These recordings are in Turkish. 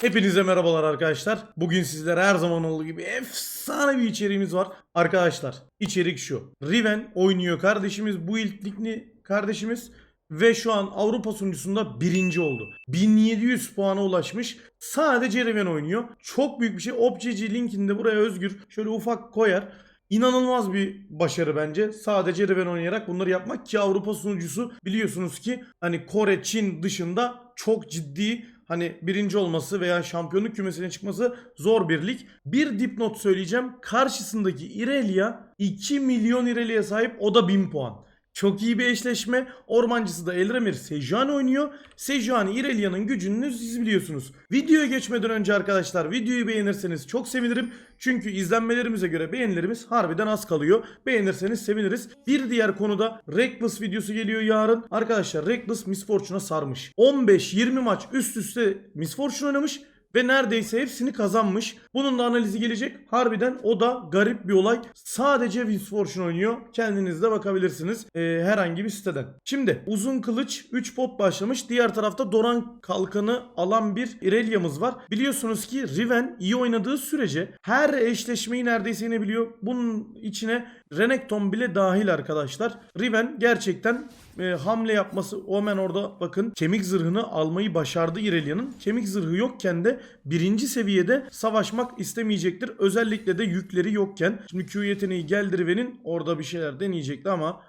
Hepinize merhabalar arkadaşlar. Bugün sizlere her zaman olduğu gibi efsane bir içeriğimiz var. Arkadaşlar içerik şu. Riven oynuyor kardeşimiz. Bu ilklikli kardeşimiz. Ve şu an Avrupa sunucusunda birinci oldu. 1700 puana ulaşmış. Sadece Riven oynuyor. Çok büyük bir şey. Opceci linkini de buraya Özgür şöyle ufak koyar. İnanılmaz bir başarı bence. Sadece Riven oynayarak bunları yapmak ki Avrupa sunucusu biliyorsunuz ki hani Kore, Çin dışında çok ciddi hani birinci olması veya şampiyonluk kümesine çıkması zor bir lig. Bir dipnot söyleyeceğim. Karşısındaki Irelia 2 milyon Irelia'ya sahip o da 1000 puan. Çok iyi bir eşleşme. Ormancısı da Elramir Sejuani oynuyor. Sejuani Irelia'nın gücünü siz biliyorsunuz. Videoya geçmeden önce arkadaşlar videoyu beğenirseniz çok sevinirim. Çünkü izlenmelerimize göre beğenilerimiz harbiden az kalıyor. Beğenirseniz seviniriz. Bir diğer konuda Reckless videosu geliyor yarın. Arkadaşlar Reckless Miss Fortune'a sarmış. 15-20 maç üst üste Miss Fortune oynamış ve neredeyse hepsini kazanmış. Bunun da analizi gelecek. Harbiden o da garip bir olay. Sadece Miss Fortune oynuyor. Kendiniz de bakabilirsiniz ee, herhangi bir siteden. Şimdi uzun kılıç 3 pot başlamış. Diğer tarafta Doran kalkanı alan bir Irelia'mız var. Biliyorsunuz ki Riven iyi oynadığı sürece her eşleşmeyi neredeyse yenebiliyor. Bunun içine Renekton bile dahil arkadaşlar. Riven gerçekten e, hamle yapması Omen orada bakın kemik zırhını almayı başardı Irelia'nın. Kemik zırhı yokken de birinci seviyede savaşmak istemeyecektir. Özellikle de yükleri yokken. Şimdi Q yeteneği geldi Riven'in orada bir şeyler deneyecekti ama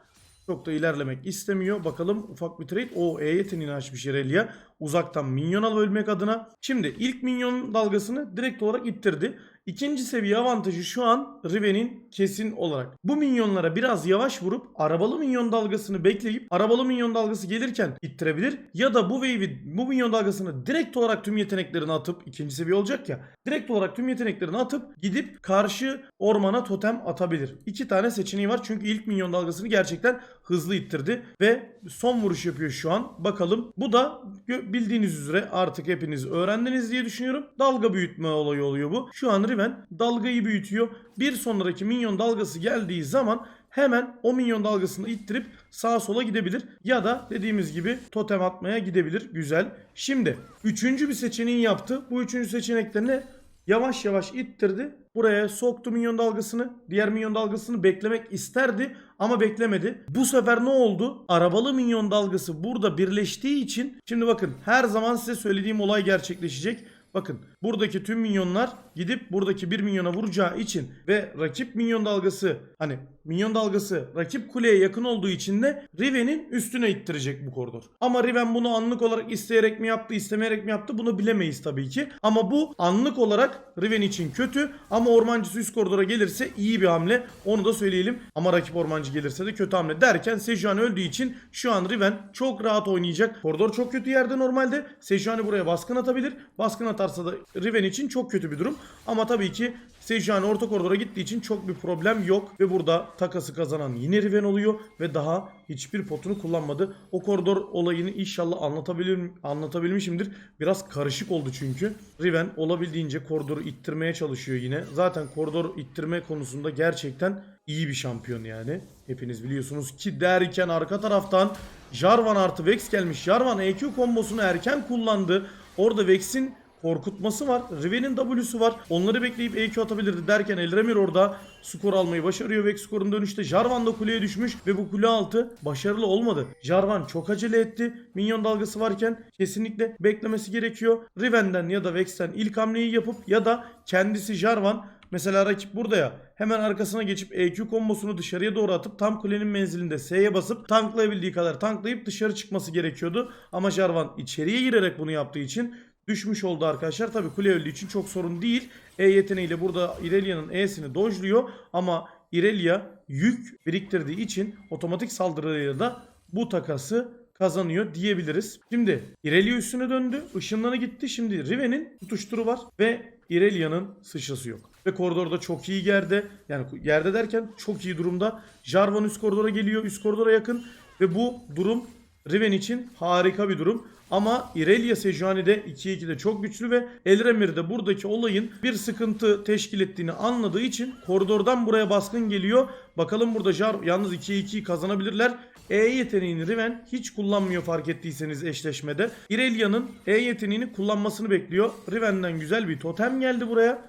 çok da ilerlemek istemiyor. Bakalım ufak bir trade. O E yeteneğini açmış Irelia. Uzaktan minyona bölmek adına. Şimdi ilk minyon dalgasını direkt olarak ittirdi. İkinci seviye avantajı şu an Riven'in kesin olarak. Bu minyonlara biraz yavaş vurup arabalı minyon dalgasını bekleyip arabalı minyon dalgası gelirken ittirebilir. Ya da bu wave'i bu minyon dalgasını direkt olarak tüm yeteneklerini atıp ikinci seviye olacak ya. Direkt olarak tüm yeteneklerini atıp gidip karşı ormana totem atabilir. İki tane seçeneği var çünkü ilk minyon dalgasını gerçekten hızlı ittirdi ve son vuruş yapıyor şu an. Bakalım. Bu da bildiğiniz üzere artık hepiniz öğrendiniz diye düşünüyorum. Dalga büyütme olayı oluyor bu. Şu an Riven dalgayı büyütüyor. Bir sonraki minyon dalgası geldiği zaman hemen o minyon dalgasını ittirip sağa sola gidebilir. Ya da dediğimiz gibi totem atmaya gidebilir. Güzel. Şimdi üçüncü bir seçeneği yaptı. Bu üçüncü seçenekte ne? Yavaş yavaş ittirdi. Buraya soktu minyon dalgasını. Diğer minyon dalgasını beklemek isterdi ama beklemedi. Bu sefer ne oldu? Arabalı minyon dalgası burada birleştiği için şimdi bakın her zaman size söylediğim olay gerçekleşecek. Bakın buradaki tüm minyonlar gidip buradaki bir minyona vuracağı için ve rakip minyon dalgası hani minyon dalgası rakip kuleye yakın olduğu için de Riven'in üstüne ittirecek bu koridor. Ama Riven bunu anlık olarak isteyerek mi yaptı istemeyerek mi yaptı bunu bilemeyiz tabii ki. Ama bu anlık olarak Riven için kötü ama ormancısı üst koridora gelirse iyi bir hamle. Onu da söyleyelim. Ama rakip ormancı gelirse de kötü hamle derken Sejuani öldüğü için şu an Riven çok rahat oynayacak. Koridor çok kötü yerde normalde. Sejuani buraya baskın atabilir. Baskın atarsa da Riven için çok kötü bir durum. Ama tabii ki Sejuani orta koridora gittiği için çok bir problem yok. Ve burada takası kazanan yine Riven oluyor. Ve daha hiçbir potunu kullanmadı. O koridor olayını inşallah anlatabilir, anlatabilmişimdir. Biraz karışık oldu çünkü. Riven olabildiğince koridoru ittirmeye çalışıyor yine. Zaten koridor ittirme konusunda gerçekten iyi bir şampiyon yani. Hepiniz biliyorsunuz ki derken arka taraftan Jarvan artı Vex gelmiş. Jarvan EQ kombosunu erken kullandı. Orada Vex'in korkutması var. Riven'in W'su var. Onları bekleyip EQ atabilirdi derken Elremir orada skor almayı başarıyor. Vex skorun dönüşte Jarvan da kuleye düşmüş ve bu kule altı başarılı olmadı. Jarvan çok acele etti. Minyon dalgası varken kesinlikle beklemesi gerekiyor. Riven'den ya da Vex'ten ilk hamleyi yapıp ya da kendisi Jarvan Mesela rakip burada ya. Hemen arkasına geçip EQ kombosunu dışarıya doğru atıp tam kulenin menzilinde S'ye basıp tanklayabildiği kadar tanklayıp dışarı çıkması gerekiyordu. Ama Jarvan içeriye girerek bunu yaptığı için düşmüş oldu arkadaşlar. Tabi kule öldüğü için çok sorun değil. E yeteneğiyle burada Irelia'nın E'sini dojluyor ama Irelia yük biriktirdiği için otomatik saldırılarıyla da bu takası kazanıyor diyebiliriz. Şimdi Irelia üstüne döndü. Işınlanı gitti. Şimdi Riven'in tutuşturu var ve Irelia'nın sıçrası yok. Ve koridorda çok iyi yerde. Yani yerde derken çok iyi durumda. Jarvan üst koridora geliyor. Üst koridora yakın. Ve bu durum Riven için harika bir durum. Ama Irelia Sejuani'de 2-2'de çok güçlü ve Elremir de buradaki olayın bir sıkıntı teşkil ettiğini anladığı için koridordan buraya baskın geliyor. Bakalım burada Jar yalnız 2-2'yi kazanabilirler. E yeteneğini Riven hiç kullanmıyor fark ettiyseniz eşleşmede. Irelia'nın E yeteneğini kullanmasını bekliyor. Riven'den güzel bir totem geldi buraya.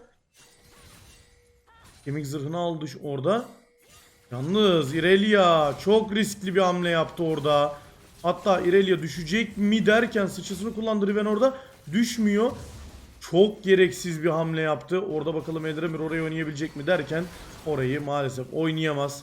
Kemik zırhını aldı orada. Yalnız Irelia çok riskli bir hamle yaptı orada. Hatta Irelia düşecek mi derken sıçrasını kullandı Riven orada. Düşmüyor. Çok gereksiz bir hamle yaptı. Orada bakalım Eldremir orayı oynayabilecek mi derken orayı maalesef oynayamaz.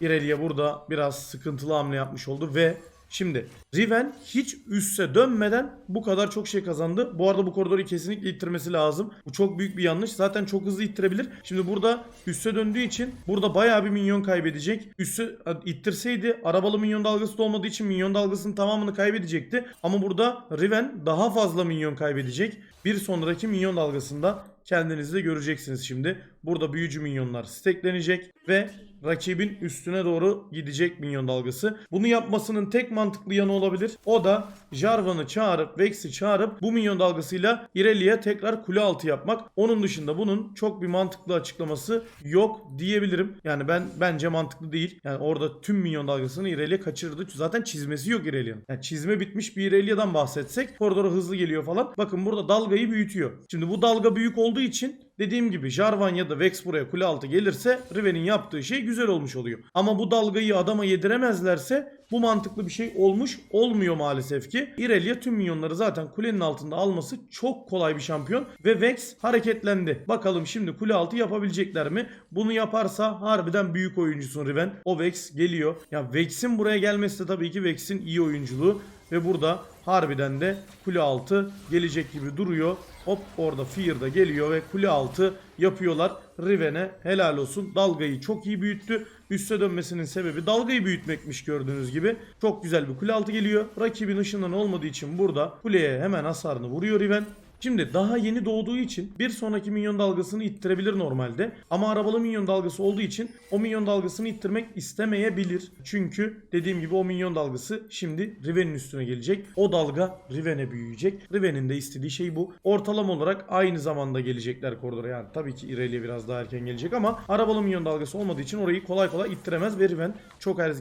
Irelia burada biraz sıkıntılı hamle yapmış oldu ve şimdi Riven hiç üsse dönmeden bu kadar çok şey kazandı. Bu arada bu koridoru kesinlikle ittirmesi lazım. Bu çok büyük bir yanlış. Zaten çok hızlı ittirebilir. Şimdi burada üsse döndüğü için burada bayağı bir minyon kaybedecek. Üsse ittirseydi arabalı minyon dalgası da olmadığı için minyon dalgasının tamamını kaybedecekti. Ama burada Riven daha fazla minyon kaybedecek. Bir sonraki minyon dalgasında kendiniz de göreceksiniz şimdi. Burada büyücü minyonlar steklenecek ve rakibin üstüne doğru gidecek minyon dalgası. Bunu yapmasının tek mantıklı yanı olabilir. O da Jarvan'ı çağırıp Vex'i çağırıp bu minyon dalgasıyla Irelia'ya tekrar kule altı yapmak. Onun dışında bunun çok bir mantıklı açıklaması yok diyebilirim. Yani ben bence mantıklı değil. Yani orada tüm minyon dalgasını Irelia kaçırdı. Zaten çizmesi yok Irelia'nın. Yani çizme bitmiş bir Irelia'dan bahsetsek koridora hızlı geliyor falan. Bakın burada dalgayı büyütüyor. Şimdi bu dalga büyük olduğu için Dediğim gibi Jarvan ya da Vex buraya kule altı gelirse Riven'in yaptığı şey güzel olmuş oluyor. Ama bu dalgayı adama yediremezlerse bu mantıklı bir şey olmuş olmuyor maalesef ki. Irelia tüm minyonları zaten kulenin altında alması çok kolay bir şampiyon ve Vex hareketlendi. Bakalım şimdi kule altı yapabilecekler mi? Bunu yaparsa harbiden büyük oyuncusun Riven. O Vex geliyor. Ya Vex'in buraya gelmesi de tabii ki Vex'in iyi oyunculuğu ve burada harbiden de kule altı gelecek gibi duruyor. Hop orada Fear da geliyor ve kule altı yapıyorlar. Riven'e helal olsun. Dalgayı çok iyi büyüttü. Üste dönmesinin sebebi dalgayı büyütmekmiş gördüğünüz gibi. Çok güzel bir kule altı geliyor. Rakibin ışından olmadığı için burada kuleye hemen hasarını vuruyor Riven. Şimdi daha yeni doğduğu için bir sonraki minyon dalgasını ittirebilir normalde. Ama arabalı minyon dalgası olduğu için o minyon dalgasını ittirmek istemeyebilir. Çünkü dediğim gibi o minyon dalgası şimdi Riven'in üstüne gelecek. O dalga Riven'e büyüyecek. Riven'in de istediği şey bu. Ortalama olarak aynı zamanda gelecekler koridora. Yani tabii ki Irelia biraz daha erken gelecek ama arabalı minyon dalgası olmadığı için orayı kolay kolay ittiremez ve Riven çok er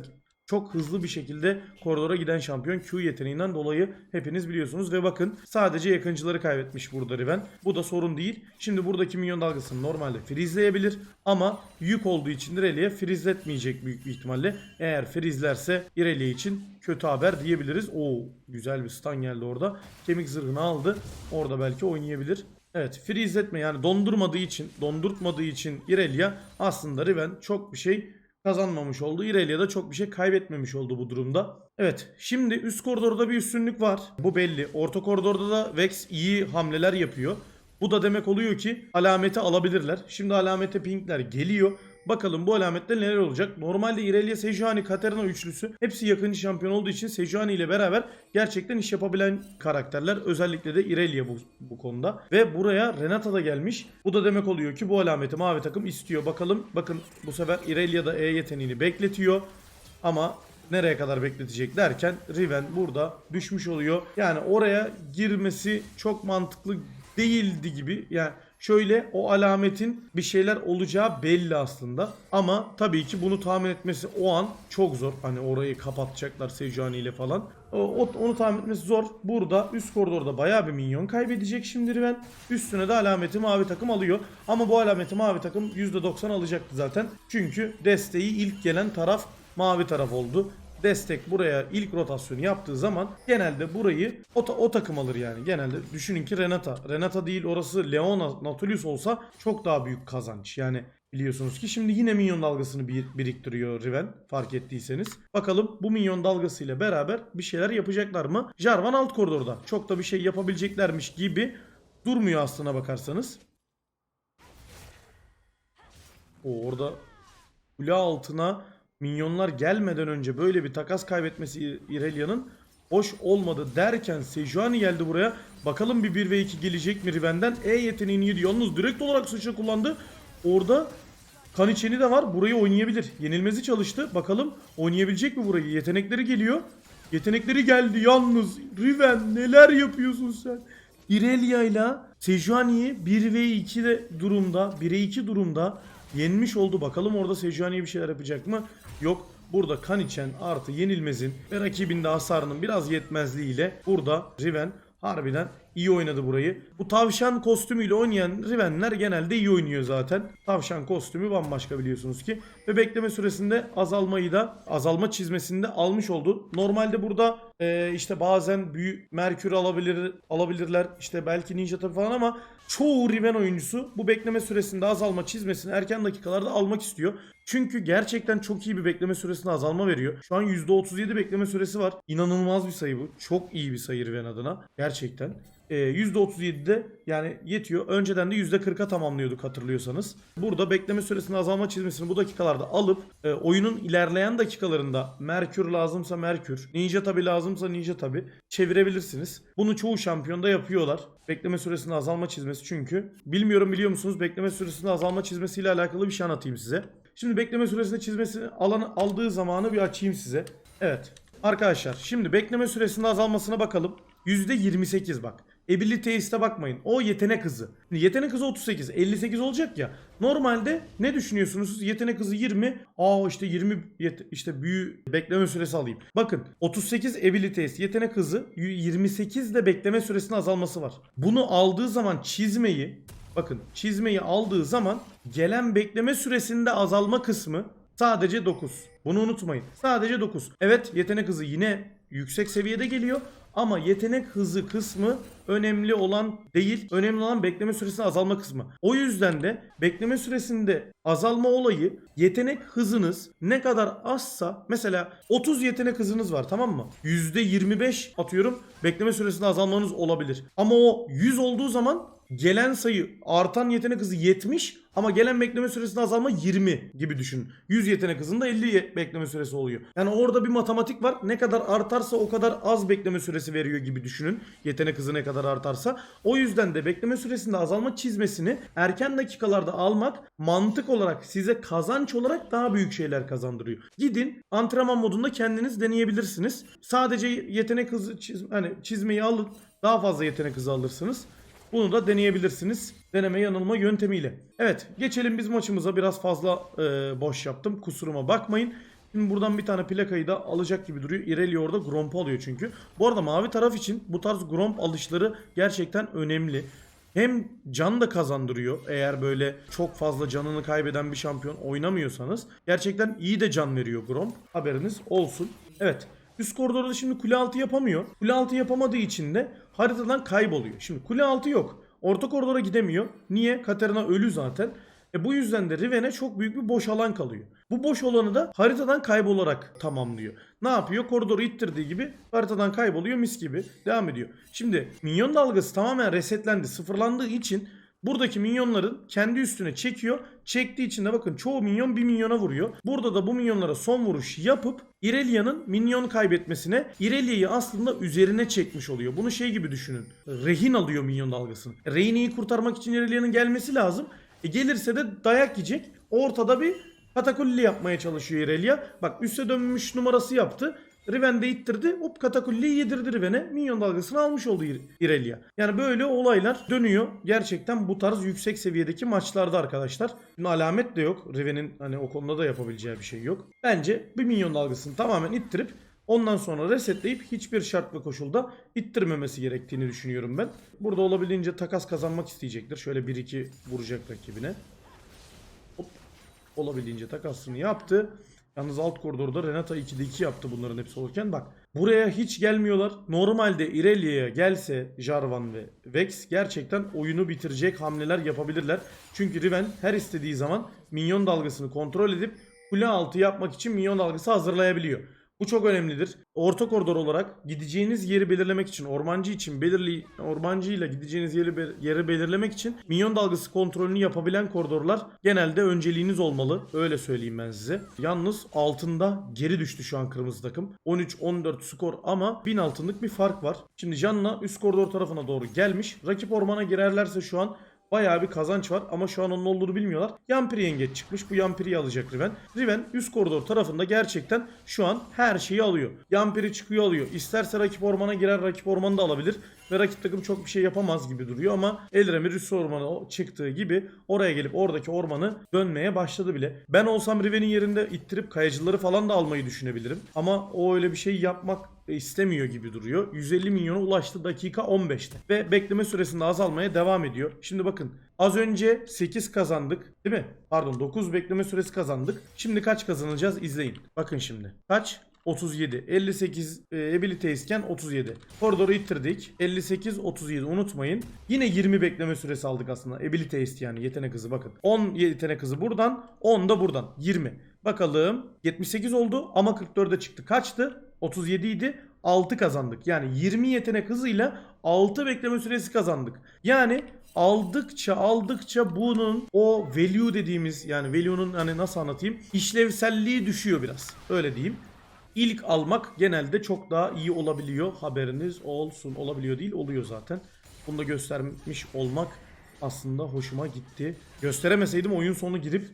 çok hızlı bir şekilde koridora giden şampiyon Q yeteneğinden dolayı hepiniz biliyorsunuz. Ve bakın sadece yakıncıları kaybetmiş burada Riven. Bu da sorun değil. Şimdi buradaki minyon dalgasını normalde freezeleyebilir. Ama yük olduğu için Irelia'ya freezetmeyecek büyük bir ihtimalle. Eğer freezlerse Irelia için kötü haber diyebiliriz. Oo güzel bir stun geldi orada. Kemik zırhını aldı. Orada belki oynayabilir. Evet freezetme yani dondurmadığı için dondurtmadığı için Irelia aslında Riven çok bir şey kazanmamış oldu. Irelia da çok bir şey kaybetmemiş oldu bu durumda. Evet şimdi üst koridorda bir üstünlük var. Bu belli. Orta koridorda da Vex iyi hamleler yapıyor. Bu da demek oluyor ki alameti alabilirler. Şimdi alamete pinkler geliyor. Bakalım bu alamette neler olacak. Normalde Irelia, Sejuani, Katarina üçlüsü hepsi yakıncı şampiyon olduğu için Sejuani ile beraber gerçekten iş yapabilen karakterler. Özellikle de Irelia bu, bu konuda. Ve buraya Renata da gelmiş. Bu da demek oluyor ki bu alameti mavi takım istiyor. Bakalım bakın bu sefer Irelia da E yeteneğini bekletiyor. Ama nereye kadar bekletecek derken Riven burada düşmüş oluyor. Yani oraya girmesi çok mantıklı değildi gibi. Yani şöyle o alametin bir şeyler olacağı belli aslında. Ama tabii ki bunu tahmin etmesi o an çok zor. Hani orayı kapatacaklar Sejuani ile falan. O- onu tahmin etmesi zor. Burada üst koridorda bayağı bir minyon kaybedecek şimdi Riven. Üstüne de alameti mavi takım alıyor. Ama bu alameti mavi takım %90 alacaktı zaten. Çünkü desteği ilk gelen taraf mavi taraf oldu destek buraya ilk rotasyonu yaptığı zaman genelde burayı o, ta- o takım alır yani. Genelde düşünün ki Renata. Renata değil orası Leona Nautilus olsa çok daha büyük kazanç. Yani biliyorsunuz ki şimdi yine minyon dalgasını bir, biriktiriyor Riven fark ettiyseniz. Bakalım bu minyon dalgasıyla beraber bir şeyler yapacaklar mı? Jarvan alt koridorda. Çok da bir şey yapabileceklermiş gibi durmuyor aslına bakarsanız. O orada kule altına minyonlar gelmeden önce böyle bir takas kaybetmesi Irelia'nın hoş olmadı derken Sejuani geldi buraya. Bakalım bir 1 ve 2 gelecek mi Riven'den? E yeteneğini yedi. Yalnız direkt olarak sıçra kullandı. Orada kan içeni de var. Burayı oynayabilir. Yenilmezi çalıştı. Bakalım oynayabilecek mi burayı? Yetenekleri geliyor. Yetenekleri geldi yalnız. Riven neler yapıyorsun sen? Irelia ile Sejuani'yi 1 ve 2 de durumda, 1'e 2 durumda yenmiş oldu. Bakalım orada Sejuani bir şeyler yapacak mı? Yok. Burada kan içen artı yenilmezin ve rakibinde hasarının biraz yetmezliğiyle burada Riven harbiden iyi oynadı burayı. Bu tavşan kostümüyle oynayan Riven'ler genelde iyi oynuyor zaten. Tavşan kostümü bambaşka biliyorsunuz ki. Ve bekleme süresinde azalmayı da azalma çizmesinde almış oldu. Normalde burada e, işte bazen büyük Merkür alabilir alabilirler. İşte belki Ninja tabi falan ama çoğu Riven oyuncusu bu bekleme süresinde azalma çizmesini erken dakikalarda almak istiyor. Çünkü gerçekten çok iyi bir bekleme süresine azalma veriyor. Şu an %37 bekleme süresi var. İnanılmaz bir sayı bu. Çok iyi bir sayı Riven adına. Gerçekten. Ee, %37'de yani yetiyor. Önceden de %40'a tamamlıyorduk hatırlıyorsanız. Burada bekleme süresinin azalma çizmesini bu dakikalarda alıp e, oyunun ilerleyen dakikalarında Merkür lazımsa Merkür, Ninja tabi lazımsa Ninja tabi çevirebilirsiniz. Bunu çoğu şampiyonda yapıyorlar. Bekleme süresinin azalma çizmesi çünkü. Bilmiyorum biliyor musunuz bekleme süresinin azalma çizmesiyle alakalı bir şey anlatayım size. Şimdi bekleme süresini çizmesini alan, aldığı zamanı bir açayım size. Evet. Arkadaşlar şimdi bekleme süresinin azalmasına bakalım. %28 bak. Abilities'te bakmayın. O yetenek hızı. Yetenek hızı 38. 58 olacak ya. Normalde ne düşünüyorsunuz siz? Yetenek hızı 20. Aa işte 20 yet- işte büyü bekleme süresi alayım. Bakın 38 abilities yetenek hızı 28 de bekleme süresinin azalması var. Bunu aldığı zaman çizmeyi bakın çizmeyi aldığı zaman gelen bekleme süresinde azalma kısmı sadece 9. Bunu unutmayın. Sadece 9. Evet yetenek hızı yine yüksek seviyede geliyor ama yetenek hızı kısmı önemli olan değil. Önemli olan bekleme süresinin azalma kısmı. O yüzden de bekleme süresinde azalma olayı yetenek hızınız ne kadar azsa mesela 30 yetenek hızınız var tamam mı? %25 atıyorum bekleme süresinde azalmanız olabilir. Ama o 100 olduğu zaman gelen sayı artan yetenek hızı 70 ama gelen bekleme süresinde azalma 20 gibi düşün. 100 yetenek hızında 50 ye- bekleme süresi oluyor. Yani orada bir matematik var. Ne kadar artarsa o kadar az bekleme süresi veriyor gibi düşünün. Yetenek hızı ne kadar artarsa. O yüzden de bekleme süresinde azalma çizmesini erken dakikalarda almak mantık olarak size kazanç olarak daha büyük şeyler kazandırıyor. Gidin antrenman modunda kendiniz deneyebilirsiniz. Sadece yetenek hızı çiz, hani çizmeyi alın. Daha fazla yetenek hızı alırsınız. Bunu da deneyebilirsiniz. Deneme yanılma yöntemiyle. Evet geçelim biz maçımıza biraz fazla e, boş yaptım. Kusuruma bakmayın. Şimdi buradan bir tane plakayı da alacak gibi duruyor. Irelia orada Gromp'u alıyor çünkü. Bu arada mavi taraf için bu tarz Gromp alışları gerçekten önemli. Hem can da kazandırıyor eğer böyle çok fazla canını kaybeden bir şampiyon oynamıyorsanız. Gerçekten iyi de can veriyor Gromp. Haberiniz olsun. Evet Üst koridorda şimdi kule altı yapamıyor. Kule altı yapamadığı için de haritadan kayboluyor. Şimdi kule altı yok. Orta koridora gidemiyor. Niye? Katarina ölü zaten. E bu yüzden de Riven'e çok büyük bir boş alan kalıyor. Bu boş alanı da haritadan kaybolarak tamamlıyor. Ne yapıyor? Koridoru ittirdiği gibi haritadan kayboluyor mis gibi. Devam ediyor. Şimdi minyon dalgası tamamen resetlendi, sıfırlandığı için Buradaki minyonların kendi üstüne çekiyor. Çektiği için de bakın çoğu minyon bir minyona vuruyor. Burada da bu minyonlara son vuruş yapıp Irelia'nın minyon kaybetmesine Irelia'yı aslında üzerine çekmiş oluyor. Bunu şey gibi düşünün. Rehin alıyor minyon dalgasını. Reyni'yi kurtarmak için Irelia'nın gelmesi lazım. E gelirse de dayak yiyecek. Ortada bir katakulli yapmaya çalışıyor Irelia. Bak üste dönmüş numarası yaptı. Riven de ittirdi. Hop katakulliyi yedirdi Riven'e. Minyon dalgasını almış oldu Ir- Irelia. Yani böyle olaylar dönüyor. Gerçekten bu tarz yüksek seviyedeki maçlarda arkadaşlar. Şimdi alamet de yok. Riven'in hani o konuda da yapabileceği bir şey yok. Bence bir minyon dalgasını tamamen ittirip Ondan sonra resetleyip hiçbir şart ve koşulda ittirmemesi gerektiğini düşünüyorum ben. Burada olabildiğince takas kazanmak isteyecektir. Şöyle 1-2 vuracak rakibine. Hop. Olabildiğince takasını yaptı. Yalnız alt koridorda Renata 2'de 2 yaptı bunların hepsi olurken. Bak buraya hiç gelmiyorlar. Normalde Irelia'ya gelse Jarvan ve Vex gerçekten oyunu bitirecek hamleler yapabilirler. Çünkü Riven her istediği zaman minyon dalgasını kontrol edip kule altı yapmak için minyon dalgası hazırlayabiliyor. Bu çok önemlidir. Orta koridor olarak gideceğiniz yeri belirlemek için, ormancı için belirli ormancı ile gideceğiniz yeri be- yeri belirlemek için minyon dalgası kontrolünü yapabilen koridorlar genelde önceliğiniz olmalı. Öyle söyleyeyim ben size. Yalnız altında geri düştü şu an kırmızı takım. 13-14 skor ama 1000 altınlık bir fark var. Şimdi Can'la üst koridor tarafına doğru gelmiş. Rakip ormana girerlerse şu an Bayağı bir kazanç var ama şu an onun olduğunu bilmiyorlar. Yampiri yengeç çıkmış. Bu Yampiri'yi alacak Riven. Riven üst koridor tarafında gerçekten şu an her şeyi alıyor. Yampiri çıkıyor alıyor. İsterse rakip ormana girer rakip ormanı da alabilir. Ve rakip takım çok bir şey yapamaz gibi duruyor ama Elremir üst ormanı çıktığı gibi oraya gelip oradaki ormanı dönmeye başladı bile. Ben olsam Riven'in yerinde ittirip kayacıları falan da almayı düşünebilirim. Ama o öyle bir şey yapmak istemiyor gibi duruyor. 150 milyona ulaştı dakika 15'te. Ve bekleme süresinde azalmaya devam ediyor. Şimdi bakın az önce 8 kazandık değil mi? Pardon 9 bekleme süresi kazandık. Şimdi kaç kazanacağız izleyin. Bakın şimdi. Kaç? 37. 58 e, ability isken 37. Koridoru ittirdik. 58 37 unutmayın. Yine 20 bekleme süresi aldık aslında. Ability haste yani yetenek hızı bakın. 10 yetenek hızı buradan 10 da buradan. 20. Bakalım 78 oldu ama 44'e çıktı. Kaçtı? 37 idi. 6 kazandık. Yani 20 yetenek hızıyla 6 bekleme süresi kazandık. Yani aldıkça aldıkça bunun o value dediğimiz yani value'nun hani nasıl anlatayım işlevselliği düşüyor biraz. Öyle diyeyim. İlk almak genelde çok daha iyi olabiliyor. Haberiniz olsun. Olabiliyor değil oluyor zaten. Bunu da göstermiş olmak aslında hoşuma gitti. Gösteremeseydim oyun sonu girip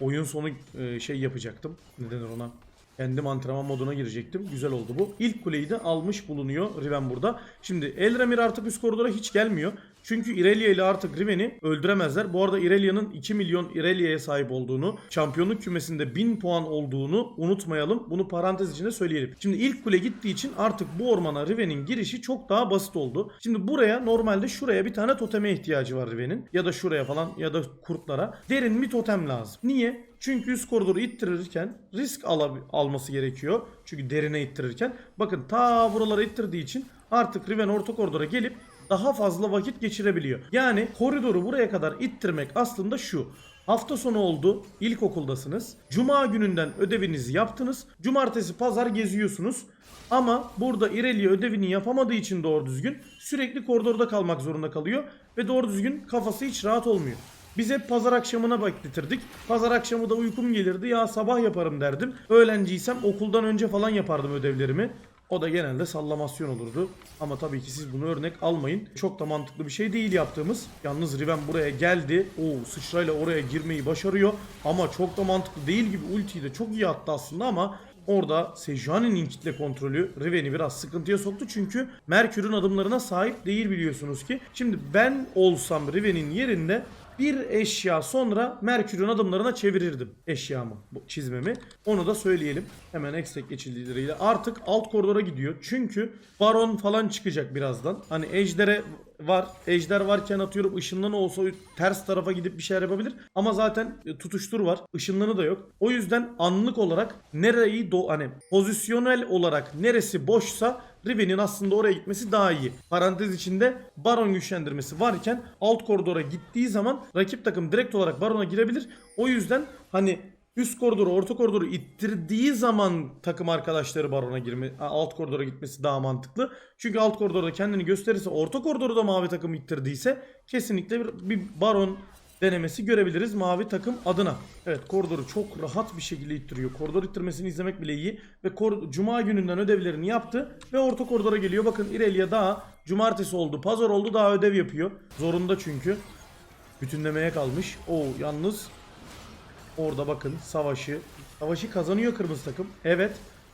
oyun sonu e, şey yapacaktım. Ne denir ona? Kendim antrenman moduna girecektim. Güzel oldu bu. İlk kuleyi de almış bulunuyor Riven burada. Şimdi Elremir artık üst koridora hiç gelmiyor. Çünkü Irelia ile artık Riven'i öldüremezler. Bu arada Irelia'nın 2 milyon Irelia'ya sahip olduğunu, şampiyonluk kümesinde 1000 puan olduğunu unutmayalım. Bunu parantez içinde söyleyelim. Şimdi ilk kule gittiği için artık bu ormana Riven'in girişi çok daha basit oldu. Şimdi buraya normalde şuraya bir tane toteme ihtiyacı var Riven'in. Ya da şuraya falan ya da kurtlara. Derin bir totem lazım. Niye? Çünkü üst koridoru ittirirken risk al alması gerekiyor. Çünkü derine ittirirken. Bakın ta buralara ittirdiği için artık Riven orta koridora gelip daha fazla vakit geçirebiliyor. Yani koridoru buraya kadar ittirmek aslında şu. Hafta sonu oldu. İlkokuldasınız. Cuma gününden ödevinizi yaptınız. Cumartesi pazar geziyorsunuz. Ama burada İrelia ödevini yapamadığı için doğru düzgün sürekli koridorda kalmak zorunda kalıyor. Ve doğru düzgün kafası hiç rahat olmuyor. Biz hep pazar akşamına bekletirdik. Pazar akşamı da uykum gelirdi. Ya sabah yaparım derdim. Öğlenciysem okuldan önce falan yapardım ödevlerimi. O da genelde sallamasyon olurdu. Ama tabii ki siz bunu örnek almayın. Çok da mantıklı bir şey değil yaptığımız. Yalnız Riven buraya geldi. Oo sıçrayla oraya girmeyi başarıyor. Ama çok da mantıklı değil gibi ultiyi de çok iyi attı aslında ama Orada Sejuani'nin kitle kontrolü Riven'i biraz sıkıntıya soktu çünkü Merkür'ün adımlarına sahip değil biliyorsunuz ki. Şimdi ben olsam Riven'in yerinde bir eşya sonra Merkür'ün adımlarına çevirirdim eşyamı, bu çizmemi. Onu da söyleyelim. Hemen ekstek geçildileriyle. Artık alt koridora gidiyor. Çünkü Baron falan çıkacak birazdan. Hani Ejder'e var. Ejder varken atıyorum ışınlanı olsa ters tarafa gidip bir şeyler yapabilir. Ama zaten e, tutuştur var. Işınlanı da yok. O yüzden anlık olarak nereyi do hani pozisyonel olarak neresi boşsa Riven'in aslında oraya gitmesi daha iyi. Parantez içinde Baron güçlendirmesi varken alt koridora gittiği zaman rakip takım direkt olarak Baron'a girebilir. O yüzden hani üst koridoru, orta koridoru ittirdiği zaman takım arkadaşları barona girme, alt koridora gitmesi daha mantıklı. Çünkü alt koridorda kendini gösterirse, orta koridoru da mavi takım ittirdiyse kesinlikle bir, bir baron denemesi görebiliriz mavi takım adına. Evet koridoru çok rahat bir şekilde ittiriyor. Koridor ittirmesini izlemek bile iyi. Ve Cuma gününden ödevlerini yaptı ve orta koridora geliyor. Bakın İrelia daha cumartesi oldu, pazar oldu daha ödev yapıyor. Zorunda çünkü. Bütünlemeye kalmış. Oo yalnız Orada bakın savaşı. Savaşı kazanıyor kırmızı takım. Evet.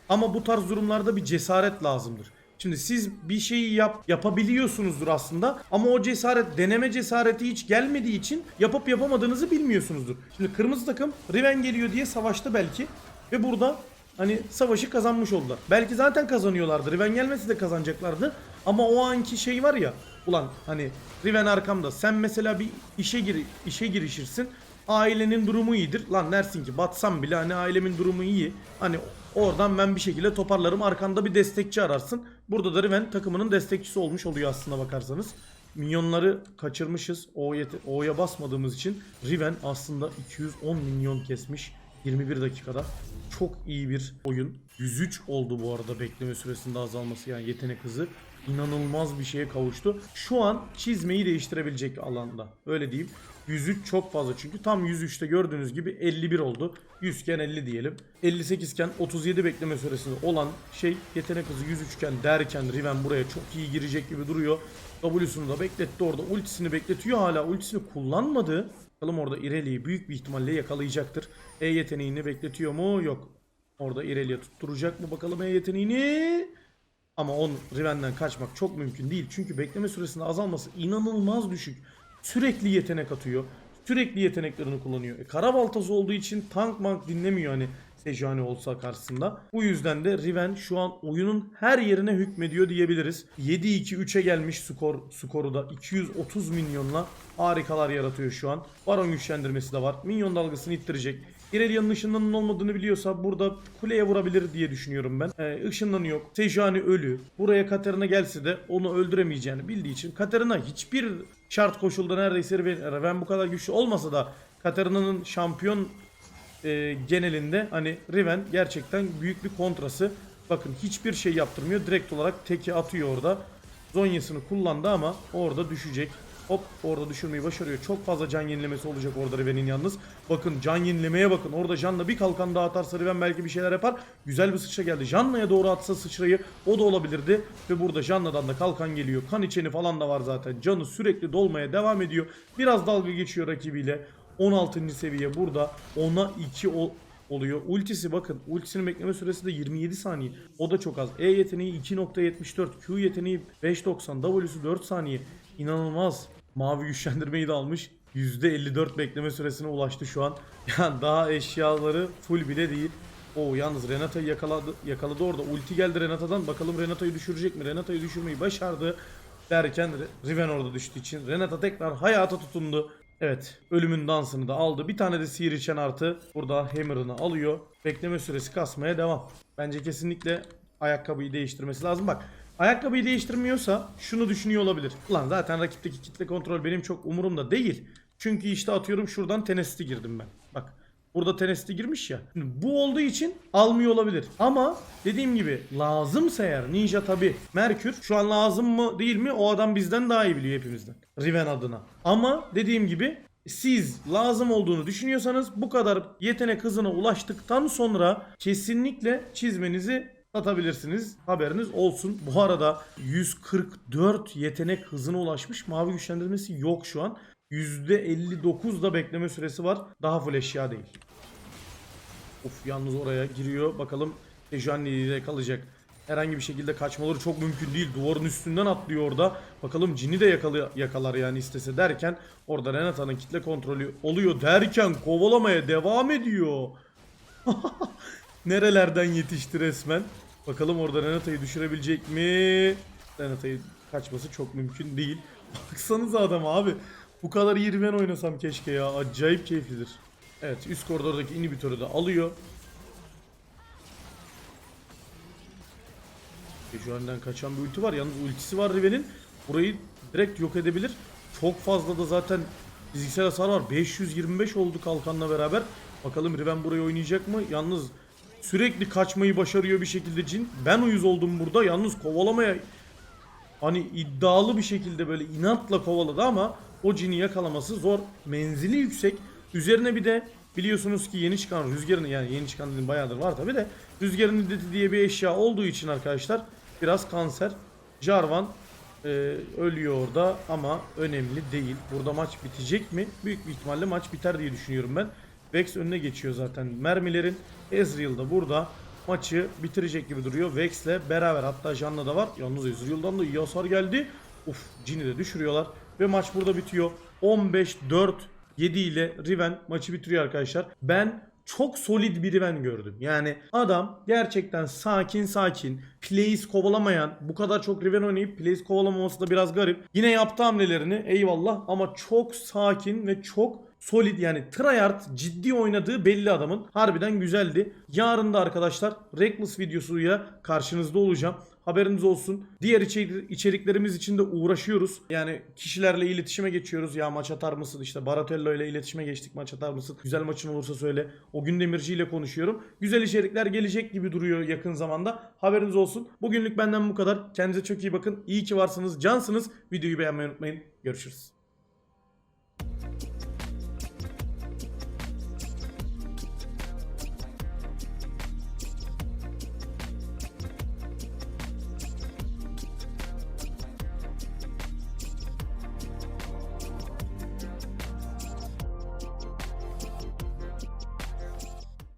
Ama bu tarz durumlarda bir cesaret lazımdır. Şimdi siz bir şeyi yap yapabiliyorsunuzdur aslında ama o cesaret deneme cesareti hiç gelmediği için yapıp yapamadığınızı bilmiyorsunuzdur. Şimdi kırmızı takım Riven geliyor diye savaştı belki ve burada hani savaşı kazanmış oldular. Belki zaten kazanıyorlardı. Riven gelmesi de kazanacaklardı. Ama o anki şey var ya ulan hani Riven arkamda sen mesela bir işe gir işe girişirsin ailenin durumu iyidir. Lan dersin ki batsam bile hani ailemin durumu iyi. Hani oradan ben bir şekilde toparlarım. Arkanda bir destekçi ararsın. Burada da Riven takımının destekçisi olmuş oluyor aslında bakarsanız. Minyonları kaçırmışız. O'ya, O'ya basmadığımız için Riven aslında 210 milyon kesmiş 21 dakikada. Çok iyi bir oyun. 103 oldu bu arada bekleme süresinde azalması yani yetenek hızı. inanılmaz bir şeye kavuştu. Şu an çizmeyi değiştirebilecek alanda. Öyle diyeyim. 103 çok fazla çünkü tam 103'te gördüğünüz gibi 51 oldu. 100 iken 50 diyelim. 58 iken 37 bekleme süresinde olan şey yetenek hızı 103 iken derken Riven buraya çok iyi girecek gibi duruyor. W'sunu da bekletti orada. Ultisini bekletiyor hala. Ultisini kullanmadı. Bakalım orada Irelia'yı büyük bir ihtimalle yakalayacaktır. E yeteneğini bekletiyor mu? Yok. Orada Irelia tutturacak mı? Bakalım E yeteneğini. Ama onun Riven'den kaçmak çok mümkün değil. Çünkü bekleme süresinde azalması inanılmaz düşük. Sürekli yetenek atıyor. Sürekli yeteneklerini kullanıyor. E, kara baltası olduğu için tank mank dinlemiyor hani Sejuani olsa karşısında. Bu yüzden de Riven şu an oyunun her yerine hükmediyor diyebiliriz. 7-2-3'e gelmiş skor skoru da 230 milyonla harikalar yaratıyor şu an. Baron güçlendirmesi de var. Minyon dalgasını ittirecek. İrelia'nın ışınlanın olmadığını biliyorsa burada kuleye vurabilir diye düşünüyorum ben. Ee, ışınlanı yok. Sejuani ölü. Buraya Katarina gelse de onu öldüremeyeceğini bildiği için Katarina hiçbir şart koşulda neredeyse Riven bu kadar güçlü olmasa da Katarina'nın şampiyon e, genelinde hani Riven gerçekten büyük bir kontrası. Bakın hiçbir şey yaptırmıyor. Direkt olarak teki atıyor orada. Zonya'sını kullandı ama orada düşecek. Hop orada düşürmeyi başarıyor. Çok fazla can yenilemesi olacak orada Riven'in yalnız. Bakın can yenilemeye bakın. Orada Jan'la bir kalkan daha atarsa Riven belki bir şeyler yapar. Güzel bir sıçra geldi. Jan'la'ya doğru atsa sıçrayı o da olabilirdi. Ve burada Jan'la'dan da kalkan geliyor. Kan içeni falan da var zaten. Canı sürekli dolmaya devam ediyor. Biraz dalga geçiyor rakibiyle. 16. seviye burada. Ona 2 ol- oluyor. Ultisi bakın. Ultisinin bekleme süresi de 27 saniye. O da çok az. E yeteneği 2.74. Q yeteneği 5.90. W'su 4 saniye. İnanılmaz. Mavi güçlendirmeyi de almış. %54 bekleme süresine ulaştı şu an. Yani daha eşyaları full bile değil. O yalnız Renata'yı yakaladı, yakaladı orada. Ulti geldi Renata'dan. Bakalım Renata'yı düşürecek mi? Renata'yı düşürmeyi başardı. Derken Riven orada düştüğü için Renata tekrar hayata tutundu. Evet ölümün dansını da aldı. Bir tane de sihir içen artı burada hammer'ını alıyor. Bekleme süresi kasmaya devam. Bence kesinlikle ayakkabıyı değiştirmesi lazım. Bak ayakkabıyı değiştirmiyorsa şunu düşünüyor olabilir. Ulan zaten rakipteki kitle kontrol benim çok umurumda değil. Çünkü işte atıyorum şuradan tenesti girdim ben. Bak Burada tenesti girmiş ya. Şimdi bu olduğu için almıyor olabilir. Ama dediğim gibi lazımsa eğer Ninja tabi Merkür şu an lazım mı değil mi o adam bizden daha iyi biliyor hepimizden. Riven adına. Ama dediğim gibi siz lazım olduğunu düşünüyorsanız bu kadar yetenek hızına ulaştıktan sonra kesinlikle çizmenizi satabilirsiniz. Haberiniz olsun. Bu arada 144 yetenek hızına ulaşmış. Mavi güçlendirmesi yok şu an. %59 da bekleme süresi var. Daha full eşya değil. Of yalnız oraya giriyor. Bakalım Sejuani ile kalacak. Herhangi bir şekilde kaçmaları çok mümkün değil. Duvarın üstünden atlıyor orada. Bakalım Jin'i de yakalı, yakalar yani istese derken orada Renata'nın kitle kontrolü oluyor derken kovalamaya devam ediyor. Nerelerden yetişti resmen. Bakalım orada Renata'yı düşürebilecek mi? Renata'yı kaçması çok mümkün değil. Baksanıza adam abi. Bu kadar iyi Riven oynasam keşke ya. Acayip keyiflidir. Evet üst koridordaki inhibitörü de alıyor. Sejuani'den kaçan bir ulti var. Yalnız ultisi var Riven'in. Burayı direkt yok edebilir. Çok fazla da zaten fiziksel hasar var. 525 oldu kalkanla beraber. Bakalım Riven burayı oynayacak mı? Yalnız sürekli kaçmayı başarıyor bir şekilde Jin. Ben uyuz oldum burada. Yalnız kovalamaya hani iddialı bir şekilde böyle inatla kovaladı ama o cini yakalaması zor. Menzili yüksek. Üzerine bir de biliyorsunuz ki yeni çıkan rüzgarın yani yeni çıkan dedim bayağıdır var tabi de rüzgarın iddeti diye bir eşya olduğu için arkadaşlar biraz kanser. Jarvan e, ölüyor orada ama önemli değil. Burada maç bitecek mi? Büyük bir ihtimalle maç biter diye düşünüyorum ben. Vex önüne geçiyor zaten mermilerin. Ezreal da burada maçı bitirecek gibi duruyor. Vex'le beraber hatta Jan'la da var. Yalnız Ezreal'dan da iyi hasar geldi. Uf Jin'i de düşürüyorlar. Ve maç burada bitiyor. 15-4 7 ile Riven maçı bitiriyor arkadaşlar. Ben çok solid bir Riven gördüm. Yani adam gerçekten sakin sakin, plays kovalamayan, bu kadar çok Riven oynayıp plays kovalamaması da biraz garip. Yine yaptı hamlelerini eyvallah ama çok sakin ve çok solid yani tryhard ciddi oynadığı belli adamın. Harbiden güzeldi. Yarın da arkadaşlar Reckless videosuyla karşınızda olacağım. Haberiniz olsun. Diğer içerik- içeriklerimiz için de uğraşıyoruz. Yani kişilerle iletişime geçiyoruz. Ya maç atar mısın? İşte Baratello ile iletişime geçtik. Maç atar mısın? Güzel maçın olursa söyle. O gün Demirci ile konuşuyorum. Güzel içerikler gelecek gibi duruyor yakın zamanda. Haberiniz olsun. Bugünlük benden bu kadar. Kendinize çok iyi bakın. İyi ki varsınız. Cansınız. Videoyu beğenmeyi unutmayın. Görüşürüz.